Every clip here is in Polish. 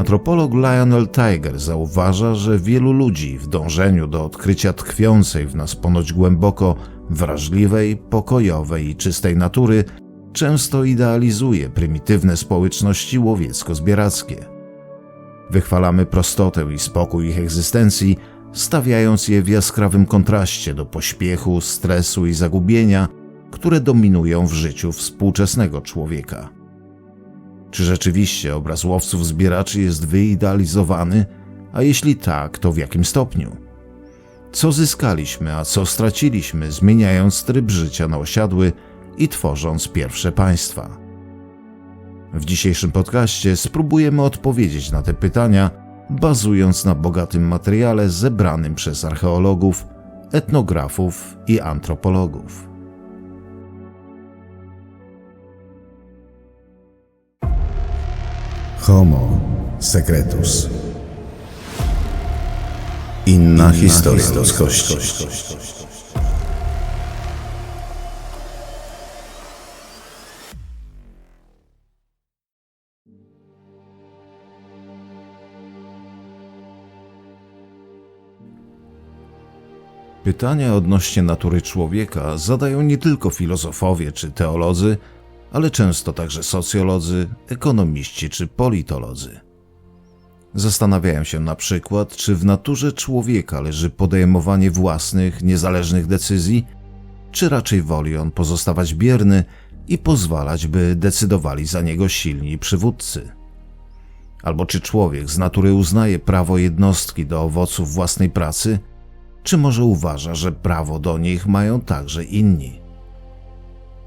Antropolog Lionel Tiger zauważa, że wielu ludzi w dążeniu do odkrycia tkwiącej w nas ponoć głęboko wrażliwej, pokojowej i czystej natury często idealizuje prymitywne społeczności łowiecko-zbierackie. Wychwalamy prostotę i spokój ich egzystencji, stawiając je w jaskrawym kontraście do pośpiechu, stresu i zagubienia, które dominują w życiu współczesnego człowieka. Czy rzeczywiście obraz łowców zbieraczy jest wyidealizowany, a jeśli tak, to w jakim stopniu? Co zyskaliśmy, a co straciliśmy, zmieniając tryb życia na osiadły i tworząc pierwsze państwa? W dzisiejszym podcaście spróbujemy odpowiedzieć na te pytania, bazując na bogatym materiale zebranym przez archeologów, etnografów i antropologów. Homo secretus. Inna, historia ludzkości. Pytania odnośnie natury człowieka zadają nie tylko filozofowie czy teolodzy, ale często także socjolodzy, ekonomiści czy politolodzy. Zastanawiają się na przykład, czy w naturze człowieka leży podejmowanie własnych, niezależnych decyzji, czy raczej woli on pozostawać bierny i pozwalać, by decydowali za niego silni przywódcy. Albo czy człowiek z natury uznaje prawo jednostki do owoców własnej pracy, czy może uważa, że prawo do nich mają także inni.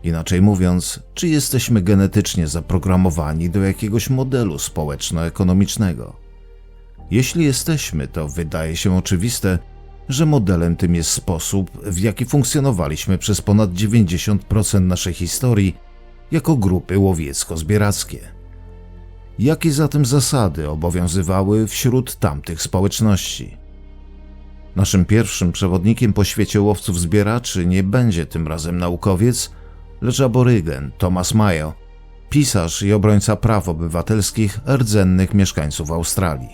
Inaczej mówiąc, czy jesteśmy genetycznie zaprogramowani do jakiegoś modelu społeczno-ekonomicznego? Jeśli jesteśmy, to wydaje się oczywiste, że modelem tym jest sposób, w jaki funkcjonowaliśmy przez ponad 90% naszej historii jako grupy łowiecko-zbierackie. Jakie zatem zasady obowiązywały wśród tamtych społeczności? Naszym pierwszym przewodnikiem po świecie łowców-zbieraczy nie będzie tym razem naukowiec, lecz aborygen Thomas Mayo, pisarz i obrońca praw obywatelskich rdzennych mieszkańców Australii.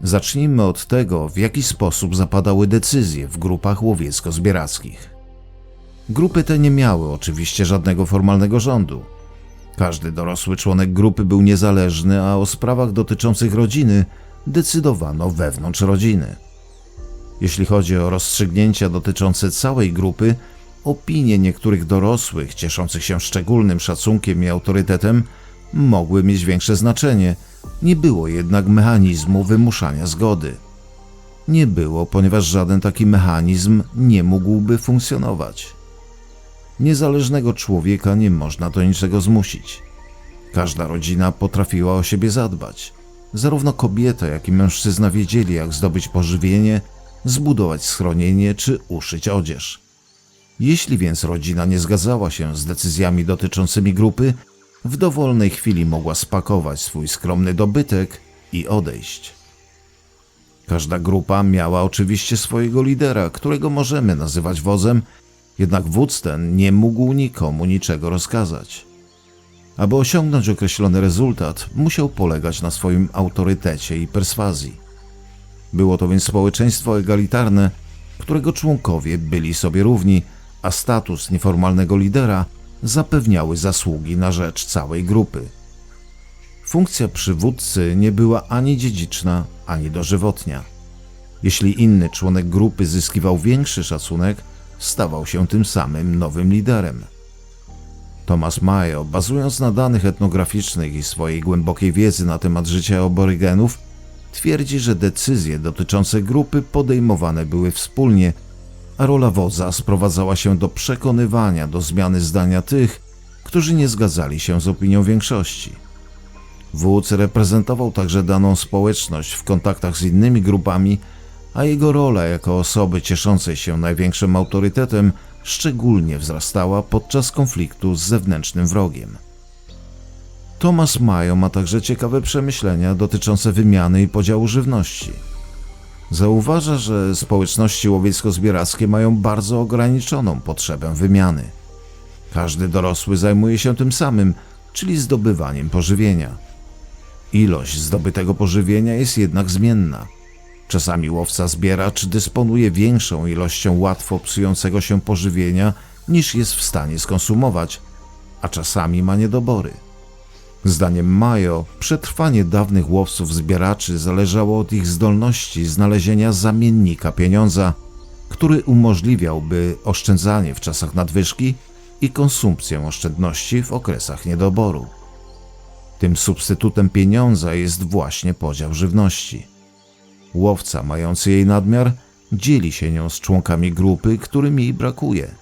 Zacznijmy od tego, w jaki sposób zapadały decyzje w grupach łowiecko-zbierackich. Grupy te nie miały oczywiście żadnego formalnego rządu. Każdy dorosły członek grupy był niezależny, a o sprawach dotyczących rodziny decydowano wewnątrz rodziny. Jeśli chodzi o rozstrzygnięcia dotyczące całej grupy, opinie niektórych dorosłych, cieszących się szczególnym szacunkiem i autorytetem, mogły mieć większe znaczenie. Nie było jednak mechanizmu wymuszania zgody. Nie było, ponieważ żaden taki mechanizm nie mógłby funkcjonować. Niezależnego człowieka nie można do niczego zmusić. Każda rodzina potrafiła o siebie zadbać. Zarówno kobieta, jak i mężczyzna wiedzieli, jak zdobyć pożywienie, zbudować schronienie czy uszyć odzież. Jeśli więc rodzina nie zgadzała się z decyzjami dotyczącymi grupy, w dowolnej chwili mogła spakować swój skromny dobytek i odejść. Każda grupa miała oczywiście swojego lidera, którego możemy nazywać wodzem, jednak wódz ten nie mógł nikomu niczego rozkazać. Aby osiągnąć określony rezultat, musiał polegać na swoim autorytecie i perswazji. Było to więc społeczeństwo egalitarne, którego członkowie byli sobie równi, a status nieformalnego lidera zapewniały zasługi na rzecz całej grupy. Funkcja przywódcy nie była ani dziedziczna, ani dożywotnia. Jeśli inny członek grupy zyskiwał większy szacunek, stawał się tym samym nowym liderem. Thomas Mayo, bazując na danych etnograficznych i swojej głębokiej wiedzy na temat życia aborygenów, twierdzi, że decyzje dotyczące grupy podejmowane były wspólnie a rola wodza sprowadzała się do przekonywania do zmiany zdania tych, którzy nie zgadzali się z opinią większości. Wódz reprezentował także daną społeczność w kontaktach z innymi grupami, a jego rola jako osoby cieszącej się największym autorytetem szczególnie wzrastała podczas konfliktu z zewnętrznym wrogiem. Thomas Mayo ma także ciekawe przemyślenia dotyczące wymiany i podziału żywności. Zauważa, że społeczności łowiecko-zbierackie mają bardzo ograniczoną potrzebę wymiany. Każdy dorosły zajmuje się tym samym, czyli zdobywaniem pożywienia. Ilość zdobytego pożywienia jest jednak zmienna. Czasami łowca zbieracz dysponuje większą ilością łatwo psującego się pożywienia niż jest w stanie skonsumować, a czasami ma niedobory. Zdaniem Majo, przetrwanie dawnych łowców zbieraczy zależało od ich zdolności znalezienia zamiennika pieniądza, który umożliwiałby oszczędzanie w czasach nadwyżki i konsumpcję oszczędności w okresach niedoboru. Tym substytutem pieniądza jest właśnie podział żywności. Łowca mający jej nadmiar dzieli się nią z członkami grupy, którym jej brakuje.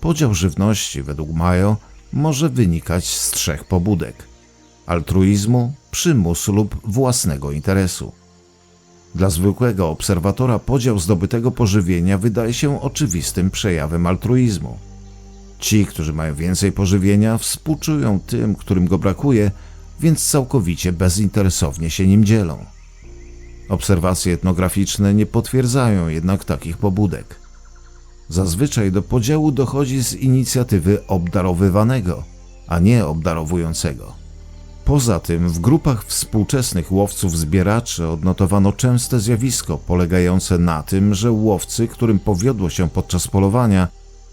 Podział żywności według Majo może wynikać z trzech pobudek: altruizmu, przymusu lub własnego interesu. Dla zwykłego obserwatora podział zdobytego pożywienia wydaje się oczywistym przejawem altruizmu. Ci, którzy mają więcej pożywienia, współczują tym, którym go brakuje, więc całkowicie bezinteresownie się nim dzielą. Obserwacje etnograficzne nie potwierdzają jednak takich pobudek. Zazwyczaj do podziału dochodzi z inicjatywy obdarowywanego, a nie obdarowującego. Poza tym w grupach współczesnych łowców-zbieraczy odnotowano częste zjawisko polegające na tym, że łowcy, którym powiodło się podczas polowania,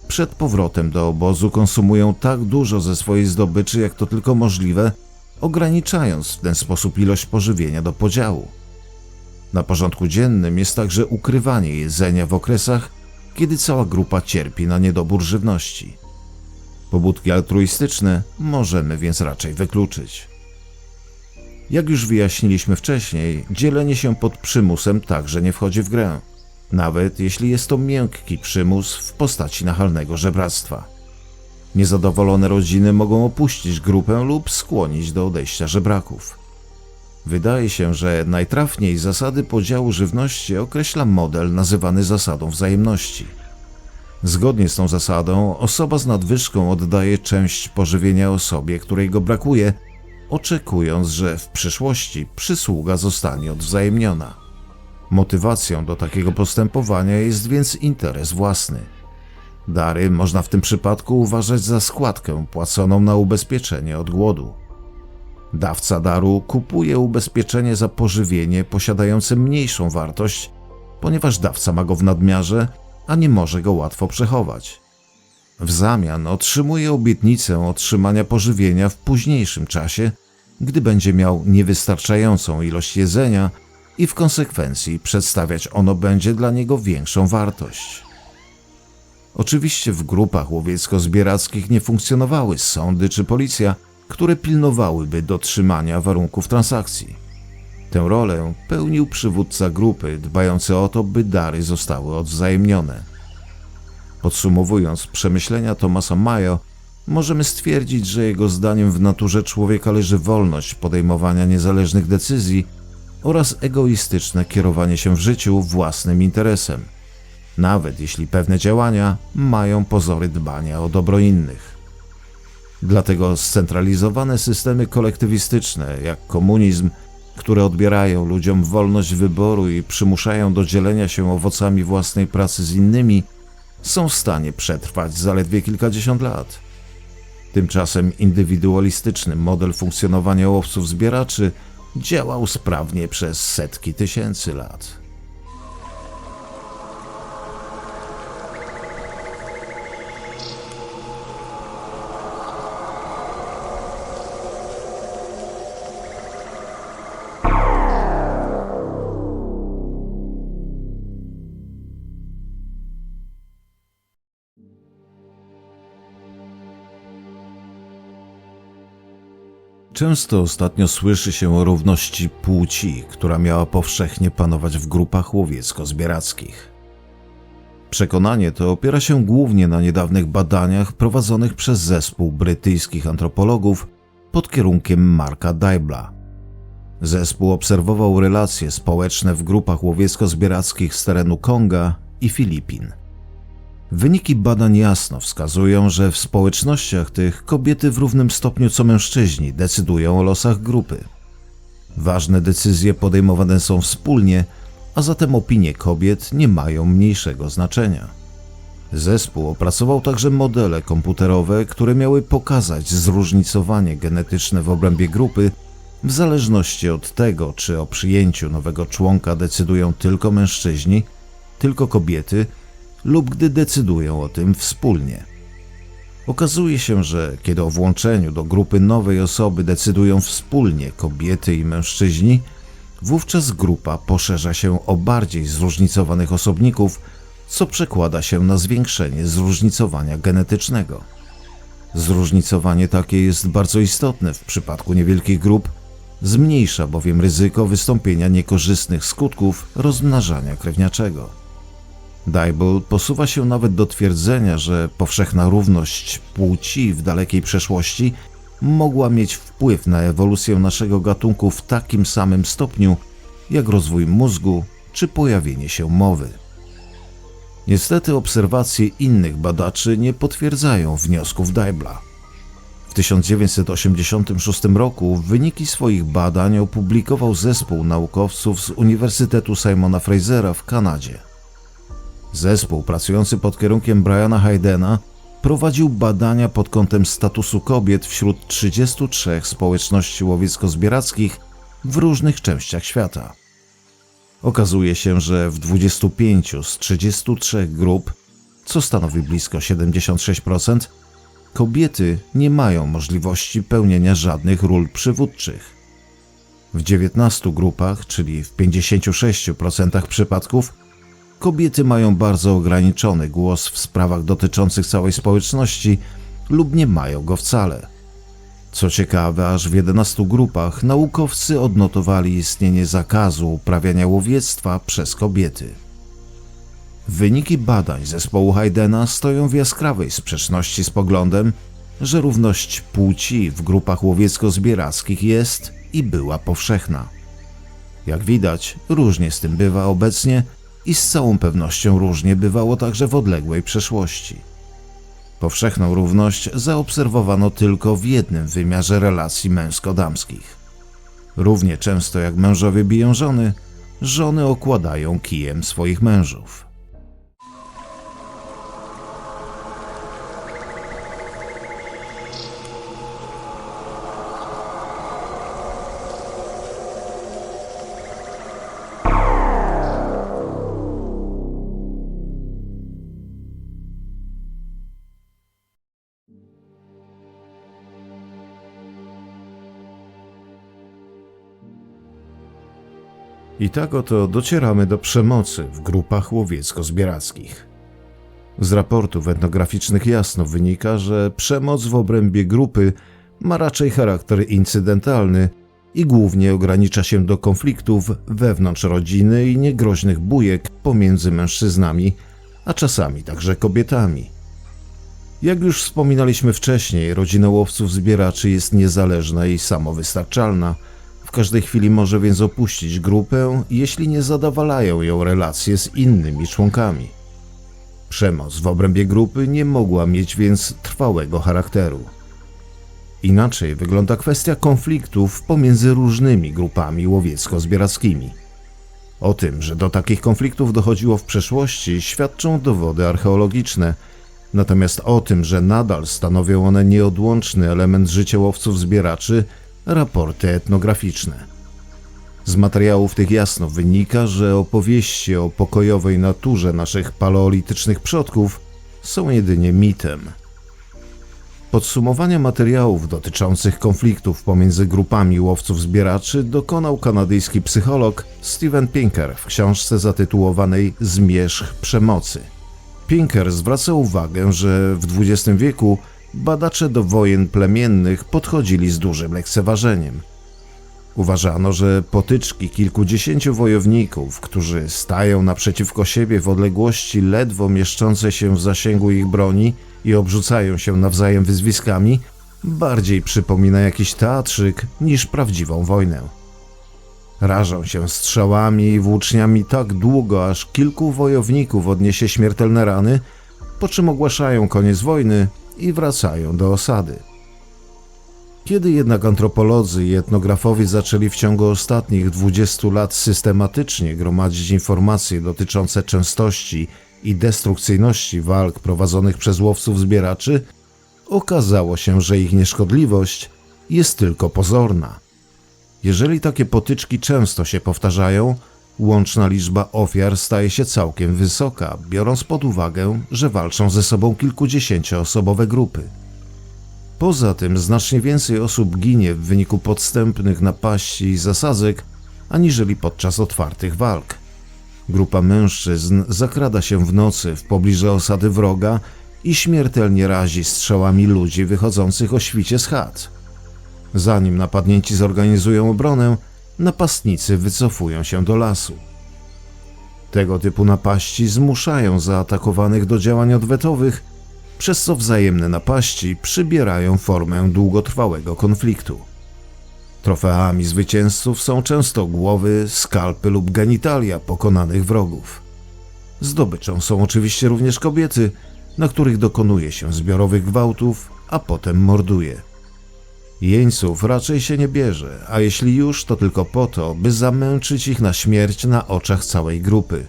przed powrotem do obozu konsumują tak dużo ze swojej zdobyczy, jak to tylko możliwe, ograniczając w ten sposób ilość pożywienia do podziału. Na porządku dziennym jest także ukrywanie jedzenia w okresach, kiedy cała grupa cierpi na niedobór żywności. Pobudki altruistyczne możemy więc raczej wykluczyć. Jak już wyjaśniliśmy wcześniej, dzielenie się pod przymusem także nie wchodzi w grę, nawet jeśli jest to miękki przymus w postaci nachalnego żebractwa. Niezadowolone rodziny mogą opuścić grupę lub skłonić do odejścia żebraków. Wydaje się, że najtrafniej zasady podziału żywności określa model nazywany zasadą wzajemności. Zgodnie z tą zasadą, osoba z nadwyżką oddaje część pożywienia osobie, której go brakuje, oczekując, że w przyszłości przysługa zostanie odwzajemniona. Motywacją do takiego postępowania jest więc interes własny. Dary można w tym przypadku uważać za składkę płaconą na ubezpieczenie od głodu. Dawca daru kupuje ubezpieczenie za pożywienie posiadające mniejszą wartość, ponieważ dawca ma go w nadmiarze, a nie może go łatwo przechować. W zamian otrzymuje obietnicę otrzymania pożywienia w późniejszym czasie, gdy będzie miał niewystarczającą ilość jedzenia i w konsekwencji przedstawiać ono będzie dla niego większą wartość. Oczywiście w grupach łowiecko-zbierackich nie funkcjonowały sądy czy policja, które pilnowałyby dotrzymania warunków transakcji. Tę rolę pełnił przywódca grupy, dbający o to, by dary zostały odwzajemnione. Podsumowując przemyślenia Tomasa Mayo, możemy stwierdzić, że jego zdaniem w naturze człowieka leży wolność podejmowania niezależnych decyzji oraz egoistyczne kierowanie się w życiu własnym interesem, nawet jeśli pewne działania mają pozory dbania o dobro innych. Dlatego scentralizowane systemy kolektywistyczne, jak komunizm, które odbierają ludziom wolność wyboru i przymuszają do dzielenia się owocami własnej pracy z innymi, są w stanie przetrwać zaledwie kilkadziesiąt lat. Tymczasem indywidualistyczny model funkcjonowania łowców zbieraczy działał sprawnie przez setki tysięcy lat. Często ostatnio słyszy się o równości płci, która miała powszechnie panować w grupach łowiecko-zbierackich. Przekonanie to opiera się głównie na niedawnych badaniach prowadzonych przez zespół brytyjskich antropologów pod kierunkiem Marka Dybla. Zespół obserwował relacje społeczne w grupach łowiecko-zbierackich z terenu Konga i Filipin. Wyniki badań jasno wskazują, że w społecznościach tych kobiety w równym stopniu co mężczyźni decydują o losach grupy. Ważne decyzje podejmowane są wspólnie, a zatem opinie kobiet nie mają mniejszego znaczenia. Zespół opracował także modele komputerowe, które miały pokazać zróżnicowanie genetyczne w obrębie grupy W zależności od tego, czy o przyjęciu nowego członka decydują tylko mężczyźni, tylko kobiety, lub gdy decydują o tym wspólnie. Okazuje się, że kiedy o włączeniu do grupy nowej osoby decydują wspólnie kobiety i mężczyźni, wówczas grupa poszerza się o bardziej zróżnicowanych osobników, co przekłada się na zwiększenie zróżnicowania genetycznego. Zróżnicowanie takie jest bardzo istotne w przypadku niewielkich grup, zmniejsza bowiem ryzyko wystąpienia niekorzystnych skutków rozmnażania krewniaczego. Dybel posuwa się nawet do twierdzenia, że powszechna równość płci w dalekiej przeszłości mogła mieć wpływ na ewolucję naszego gatunku w takim samym stopniu, jak rozwój mózgu czy pojawienie się mowy. Niestety obserwacje innych badaczy nie potwierdzają wniosków Dybla. W 1986 roku wyniki swoich badań opublikował zespół naukowców z Uniwersytetu Simona Frasera w Kanadzie. Zespół pracujący pod kierunkiem Briana Haydena prowadził badania pod kątem statusu kobiet wśród 33 społeczności łowiecko-zbierackich w różnych częściach świata. Okazuje się, że w 25 z 33 grup, co stanowi blisko 76%, kobiety nie mają możliwości pełnienia żadnych ról przywódczych. W 19 grupach, czyli w 56% przypadków, kobiety mają bardzo ograniczony głos w sprawach dotyczących całej społeczności lub nie mają go wcale. Co ciekawe, aż w 11 grupach naukowcy odnotowali istnienie zakazu uprawiania łowiectwa przez kobiety. Wyniki badań zespołu Haydena stoją w jaskrawej sprzeczności z poglądem, że równość płci w grupach łowiecko-zbierackich jest i była powszechna. Jak widać, różnie z tym bywa obecnie i z całą pewnością różnie bywało także w odległej przeszłości. Powszechną równość zaobserwowano tylko w jednym wymiarze relacji męsko-damskich. Równie często jak mężowie biją żony, żony okładają kijem swoich mężów. I tak oto docieramy do przemocy w grupach łowiecko-zbierackich. Z raportów etnograficznych jasno wynika, że przemoc w obrębie grupy ma raczej charakter incydentalny i głównie ogranicza się do konfliktów wewnątrz rodziny i niegroźnych bujek pomiędzy mężczyznami, a czasami także kobietami. Jak już wspominaliśmy wcześniej, rodzina łowców-zbieraczy jest niezależna i samowystarczalna – w każdej chwili może więc opuścić grupę, jeśli nie zadowalają ją relacje z innymi członkami. Przemoc w obrębie grupy nie mogła mieć więc trwałego charakteru. Inaczej wygląda kwestia konfliktów pomiędzy różnymi grupami łowiecko-zbierackimi. O tym, że do takich konfliktów dochodziło w przeszłości, świadczą dowody archeologiczne, natomiast o tym, że nadal stanowią one nieodłączny element życia łowców-zbieraczy, raporty etnograficzne. Z materiałów tych jasno wynika, że opowieści o pokojowej naturze naszych paleolitycznych przodków są jedynie mitem. Podsumowania materiałów dotyczących konfliktów pomiędzy grupami łowców-zbieraczy dokonał kanadyjski psycholog Steven Pinker w książce zatytułowanej Zmierzch przemocy. Pinker zwraca uwagę, że w XX wieku badacze do wojen plemiennych podchodzili z dużym lekceważeniem. Uważano, że potyczki kilkudziesięciu wojowników, którzy stają naprzeciwko siebie w odległości ledwo mieszczące się w zasięgu ich broni i obrzucają się nawzajem wyzwiskami, bardziej przypomina jakiś teatrzyk niż prawdziwą wojnę. Rażą się strzałami i włóczniami tak długo, aż kilku wojowników odniesie śmiertelne rany, po czym ogłaszają koniec wojny i wracają do osady. Kiedy jednak antropolodzy i etnografowie zaczęli w ciągu ostatnich 20 lat systematycznie gromadzić informacje dotyczące częstości i destrukcyjności walk prowadzonych przez łowców zbieraczy, okazało się, że ich nieszkodliwość jest tylko pozorna. Jeżeli takie potyczki często się powtarzają, łączna liczba ofiar staje się całkiem wysoka, biorąc pod uwagę, że walczą ze sobą kilkudziesięcioosobowe grupy. Poza tym znacznie więcej osób ginie w wyniku podstępnych napaści i zasadzek, aniżeli podczas otwartych walk. Grupa mężczyzn zakrada się w nocy w pobliżu osady wroga i śmiertelnie razi strzałami ludzi wychodzących o świcie z chat. Zanim napadnięci zorganizują obronę, napastnicy wycofują się do lasu. Tego typu napaści zmuszają zaatakowanych do działań odwetowych, przez co wzajemne napaści przybierają formę długotrwałego konfliktu. Trofeami zwycięzców są często głowy, skalpy lub genitalia pokonanych wrogów. Zdobyczą są oczywiście również kobiety, na których dokonuje się zbiorowych gwałtów, a potem morduje. Jeńców raczej się nie bierze, a jeśli już, to tylko po to, by zamęczyć ich na śmierć na oczach całej grupy.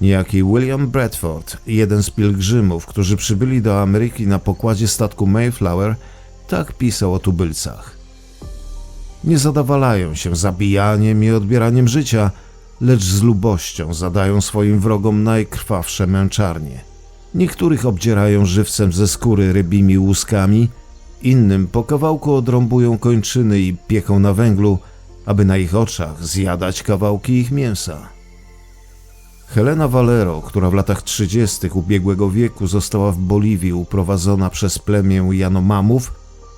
Niejaki William Bradford, jeden z pielgrzymów, którzy przybyli do Ameryki na pokładzie statku Mayflower, tak pisał o tubylcach. Nie zadawalają się zabijaniem i odbieraniem życia, lecz z lubością zadają swoim wrogom najkrwawsze męczarnie. Niektórych obdzierają żywcem ze skóry rybimi łuskami, innym po kawałku odrąbują kończyny i pieką na węglu, aby na ich oczach zjadać kawałki ich mięsa. Helena Valero, która w latach 30. ubiegłego wieku została w Boliwii uprowadzona przez plemię Janomamów,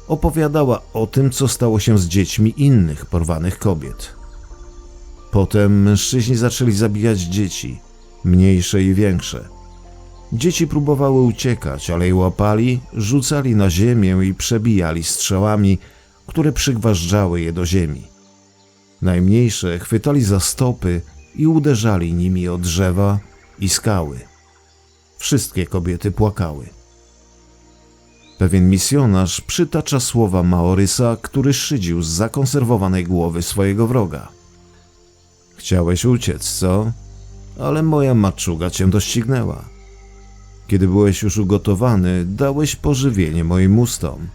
opowiadała o tym, co stało się z dziećmi innych porwanych kobiet. Potem mężczyźni zaczęli zabijać dzieci, mniejsze i większe. Dzieci próbowały uciekać, ale je łapali, rzucali na ziemię i przebijali strzałami, które przygważdżały je do ziemi. Najmniejsze chwytali za stopy i uderzali nimi o drzewa i skały. Wszystkie kobiety płakały. Pewien misjonarz przytacza słowa Maorysa, który szydził z zakonserwowanej głowy swojego wroga. Chciałeś uciec, co? Ale moja maczuga cię doścignęła. Kiedy byłeś już ugotowany, dałeś pożywienie moim ustom.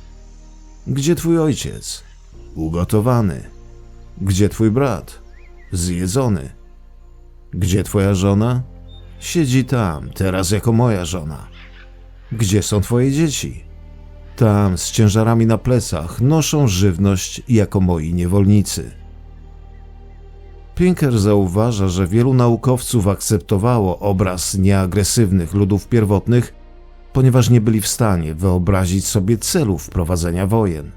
Gdzie twój ojciec? Ugotowany. Gdzie twój brat? Zjedzony. Gdzie twoja żona? Siedzi tam, teraz jako moja żona. Gdzie są twoje dzieci? Tam, z ciężarami na plecach, noszą żywność jako moi niewolnicy. Pinker zauważa, że wielu naukowców akceptowało obraz nieagresywnych ludów pierwotnych, ponieważ nie byli w stanie wyobrazić sobie celów prowadzenia wojen.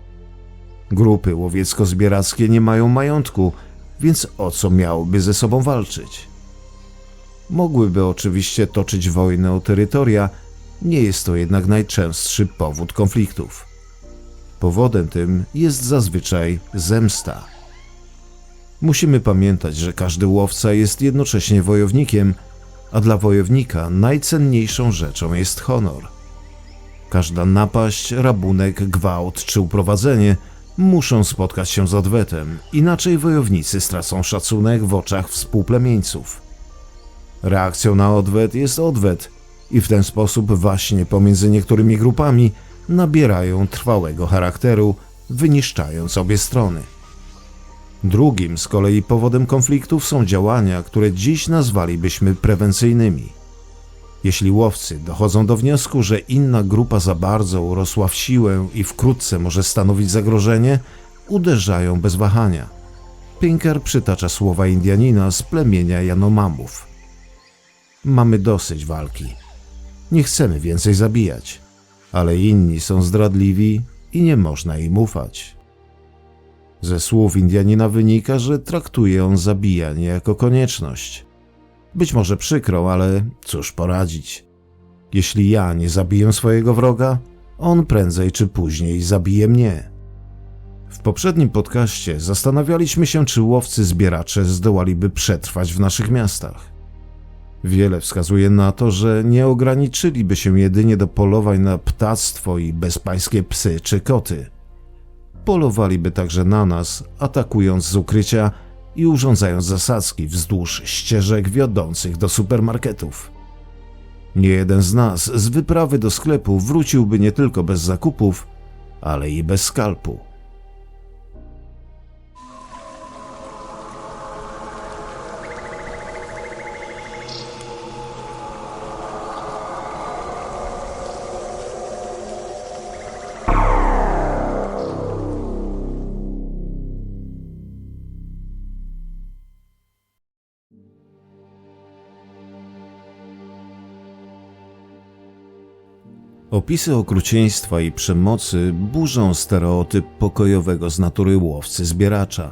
Grupy łowiecko-zbierackie nie mają majątku, więc o co miałyby ze sobą walczyć? Mogłyby oczywiście toczyć wojnę o terytoria, nie jest to jednak najczęstszy powód konfliktów. Powodem tym jest zazwyczaj zemsta. Musimy pamiętać, że każdy łowca jest jednocześnie wojownikiem, a dla wojownika najcenniejszą rzeczą jest honor. Każda napaść, rabunek, gwałt czy uprowadzenie muszą spotkać się z odwetem, inaczej wojownicy stracą szacunek w oczach współplemieńców. Reakcją na odwet jest odwet i w ten sposób właśnie pomiędzy niektórymi grupami nabierają trwałego charakteru, wyniszczając obie strony. Drugim z kolei powodem konfliktów są działania, które dziś nazwalibyśmy prewencyjnymi. Jeśli łowcy dochodzą do wniosku, że inna grupa za bardzo urosła w siłę i wkrótce może stanowić zagrożenie, uderzają bez wahania. Pinker przytacza słowa Indianina z plemienia Janomamów. Mamy dosyć walki. Nie chcemy więcej zabijać, ale inni są zdradliwi i nie można im ufać. Ze słów Indianina wynika, że traktuje on zabijanie jako konieczność. Być może przykrą, ale cóż poradzić. Jeśli ja nie zabiję swojego wroga, on prędzej czy później zabije mnie. W poprzednim podcaście zastanawialiśmy się, czy łowcy zbieracze zdołaliby przetrwać w naszych miastach. Wiele wskazuje na to, że nie ograniczyliby się jedynie do polowań na ptactwo i bezpańskie psy czy koty. Polowaliby także na nas, atakując z ukrycia i urządzając zasadzki wzdłuż ścieżek wiodących do supermarketów. Nie jeden z nas z wyprawy do sklepu wróciłby nie tylko bez zakupów, ale i bez skalpu. Opisy okrucieństwa i przemocy burzą stereotyp pokojowego z natury łowcy-zbieracza.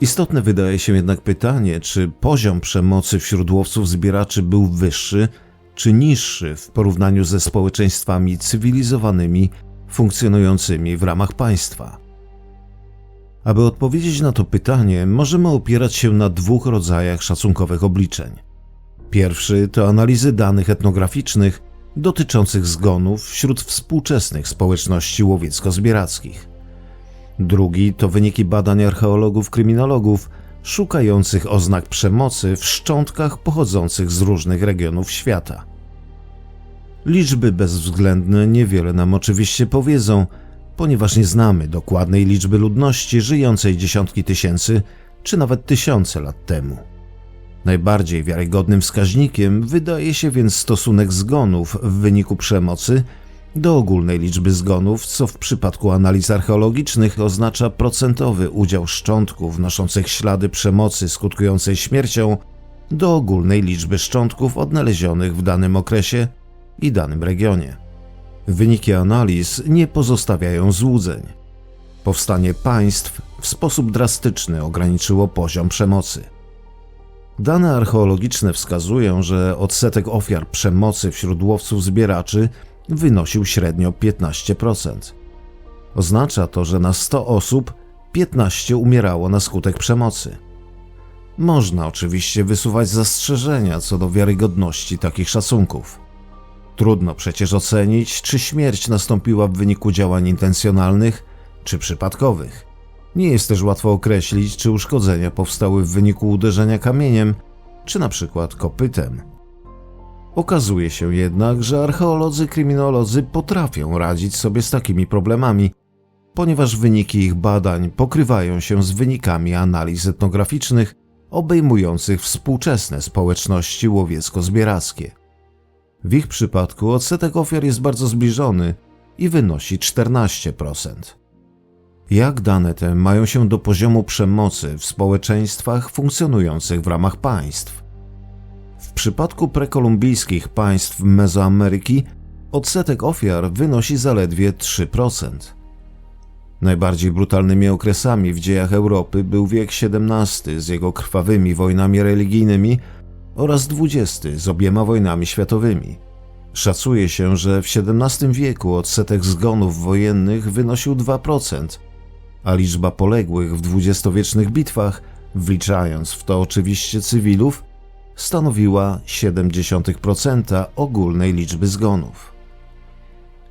Istotne wydaje się jednak pytanie, czy poziom przemocy wśród łowców-zbieraczy był wyższy czy niższy w porównaniu ze społeczeństwami cywilizowanymi funkcjonującymi w ramach państwa. Aby odpowiedzieć na to pytanie, możemy opierać się na dwóch rodzajach szacunkowych obliczeń. Pierwszy to analizy danych etnograficznych dotyczących zgonów wśród współczesnych społeczności łowiecko-zbierackich. Drugi to wyniki badań archeologów-kryminologów szukających oznak przemocy w szczątkach pochodzących z różnych regionów świata. Liczby bezwzględne niewiele nam oczywiście powiedzą, ponieważ nie znamy dokładnej liczby ludności żyjącej dziesiątki tysięcy czy nawet tysiące lat temu. Najbardziej wiarygodnym wskaźnikiem wydaje się więc stosunek zgonów w wyniku przemocy do ogólnej liczby zgonów, co w przypadku analiz archeologicznych oznacza procentowy udział szczątków noszących ślady przemocy skutkującej śmiercią do ogólnej liczby szczątków odnalezionych w danym okresie i danym regionie. Wyniki analiz nie pozostawiają złudzeń. Powstanie państw w sposób drastyczny ograniczyło poziom przemocy. Dane archeologiczne wskazują, że odsetek ofiar przemocy wśród łowców zbieraczy wynosił średnio 15%. Oznacza to, że na 100 osób 15 umierało na skutek przemocy. Można oczywiście wysuwać zastrzeżenia co do wiarygodności takich szacunków. Trudno przecież ocenić, czy śmierć nastąpiła w wyniku działań intencjonalnych, czy przypadkowych. Nie jest też łatwo określić, czy uszkodzenia powstały w wyniku uderzenia kamieniem, czy na przykład kopytem. Okazuje się jednak, że archeolodzy kryminolodzy potrafią radzić sobie z takimi problemami, ponieważ wyniki ich badań pokrywają się z wynikami analiz etnograficznych obejmujących współczesne społeczności łowiecko-zbierackie. W ich przypadku odsetek ofiar jest bardzo zbliżony i wynosi 14%. Jak dane te mają się do poziomu przemocy w społeczeństwach funkcjonujących w ramach państw? W przypadku prekolumbijskich państw Mezoameryki odsetek ofiar wynosi zaledwie 3%. Najbardziej brutalnymi okresami w dziejach Europy był wiek XVII z jego krwawymi wojnami religijnymi oraz XX z obiema wojnami światowymi. Szacuje się, że w XVII wieku odsetek zgonów wojennych wynosił 2%, a liczba poległych w dwudziestowiecznych bitwach, wliczając w to oczywiście cywilów, stanowiła 0,7% ogólnej liczby zgonów.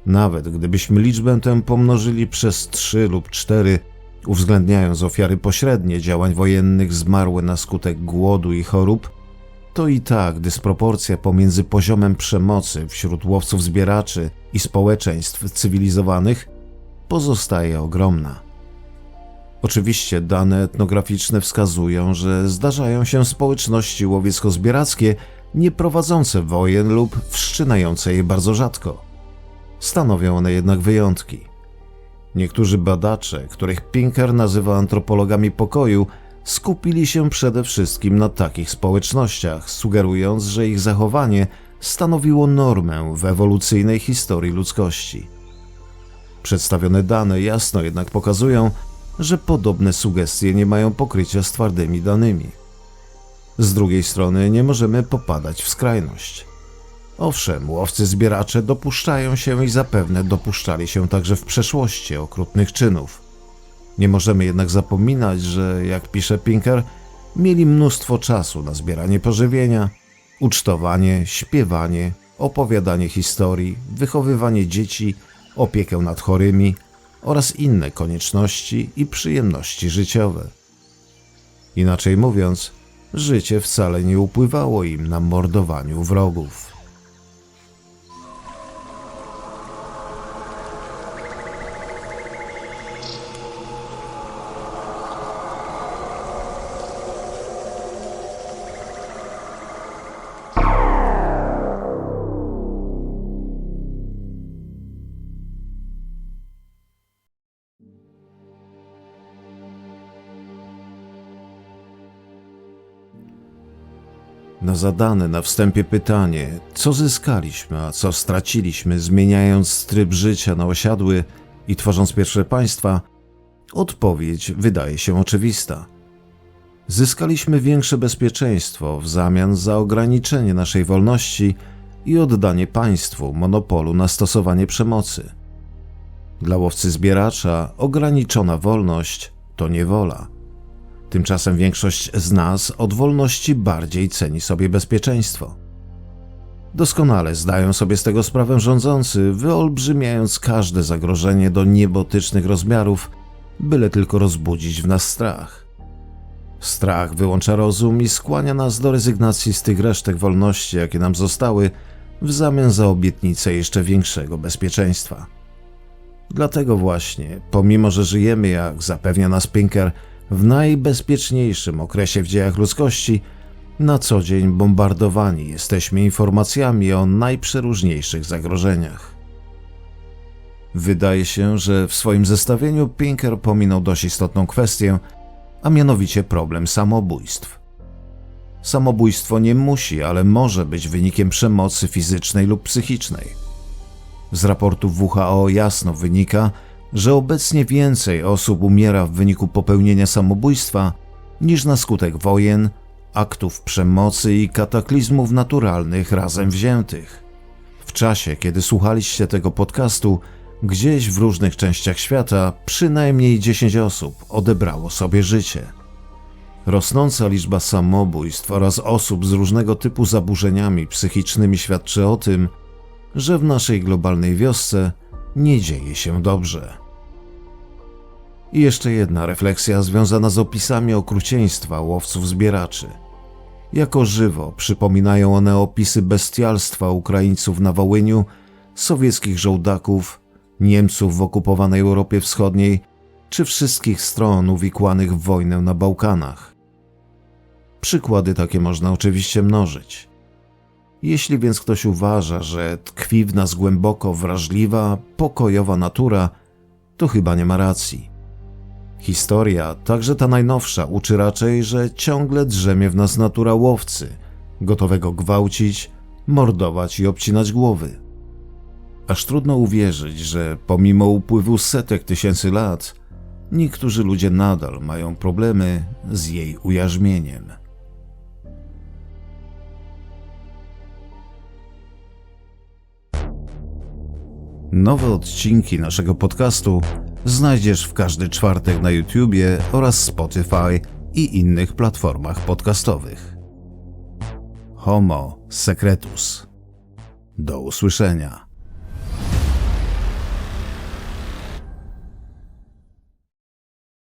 Nawet gdybyśmy liczbę tę pomnożyli przez 3 lub 4, uwzględniając ofiary pośrednie działań wojennych zmarłe na skutek głodu i chorób, to i tak dysproporcja pomiędzy poziomem przemocy wśród łowców zbieraczy i społeczeństw cywilizowanych pozostaje ogromna. Oczywiście dane etnograficzne wskazują, że zdarzają się społeczności łowiecko-zbierackie nie prowadzące wojen lub wszczynające je bardzo rzadko. Stanowią one jednak wyjątki. Niektórzy badacze, których Pinker nazywa antropologami pokoju, skupili się przede wszystkim na takich społecznościach, sugerując, że ich zachowanie stanowiło normę w ewolucyjnej historii ludzkości. Przedstawione dane jasno jednak pokazują, że podobne sugestie nie mają pokrycia z twardymi danymi. Z drugiej strony nie możemy popadać w skrajność. Owszem, łowcy zbieracze dopuszczają się i zapewne dopuszczali się także w przeszłości okrutnych czynów. Nie możemy jednak zapominać, że, jak pisze Pinker, mieli mnóstwo czasu na zbieranie pożywienia, ucztowanie, śpiewanie, opowiadanie historii, wychowywanie dzieci, opiekę nad chorymi oraz inne konieczności i przyjemności życiowe. Inaczej mówiąc, życie wcale nie upływało im na mordowaniu wrogów. Na zadane na wstępie pytanie, co zyskaliśmy, a co straciliśmy, zmieniając tryb życia na osiadły i tworząc pierwsze państwa, odpowiedź wydaje się oczywista. Zyskaliśmy większe bezpieczeństwo w zamian za ograniczenie naszej wolności i oddanie państwu monopolu na stosowanie przemocy. Dla łowcy zbieracza ograniczona wolność to niewola. Tymczasem większość z nas od wolności bardziej ceni sobie bezpieczeństwo. Doskonale zdają sobie z tego sprawę rządzący, wyolbrzymiając każde zagrożenie do niebotycznych rozmiarów, byle tylko rozbudzić w nas strach. Strach wyłącza rozum i skłania nas do rezygnacji z tych resztek wolności, jakie nam zostały, w zamian za obietnicę jeszcze większego bezpieczeństwa. Dlatego właśnie, pomimo że żyjemy, jak zapewnia nas Pinker, w najbezpieczniejszym okresie w dziejach ludzkości, na co dzień bombardowani jesteśmy informacjami o najprzeróżniejszych zagrożeniach. Wydaje się, że w swoim zestawieniu Pinker pominął dość istotną kwestię, a mianowicie problem samobójstw. Samobójstwo nie musi, ale może być wynikiem przemocy fizycznej lub psychicznej. Z raportów WHO jasno wynika, że obecnie więcej osób umiera w wyniku popełnienia samobójstwa niż na skutek wojen, aktów przemocy i kataklizmów naturalnych razem wziętych. W czasie, kiedy słuchaliście tego podcastu, gdzieś w różnych częściach świata przynajmniej 10 osób odebrało sobie życie. Rosnąca liczba samobójstw oraz osób z różnego typu zaburzeniami psychicznymi świadczy o tym, że w naszej globalnej wiosce nie dzieje się dobrze. I jeszcze jedna refleksja związana z opisami okrucieństwa łowców zbieraczy. Jako żywo przypominają one opisy bestialstwa Ukraińców na Wołyniu, sowieckich żołdaków, Niemców w okupowanej Europie Wschodniej czy wszystkich stron uwikłanych w wojnę na Bałkanach. Przykłady takie można oczywiście mnożyć. Jeśli więc ktoś uważa, że tkwi w nas głęboko wrażliwa, pokojowa natura, to chyba nie ma racji. Historia, także ta najnowsza, uczy raczej, że ciągle drzemie w nas natura łowcy, gotowego gwałcić, mordować i obcinać głowy. Aż trudno uwierzyć, że pomimo upływu setek tysięcy lat, niektórzy ludzie nadal mają problemy z jej ujarzmieniem. Nowe odcinki naszego podcastu znajdziesz w każdy czwartek na YouTubie oraz Spotify i innych platformach podcastowych. Homo Secretus. Do usłyszenia.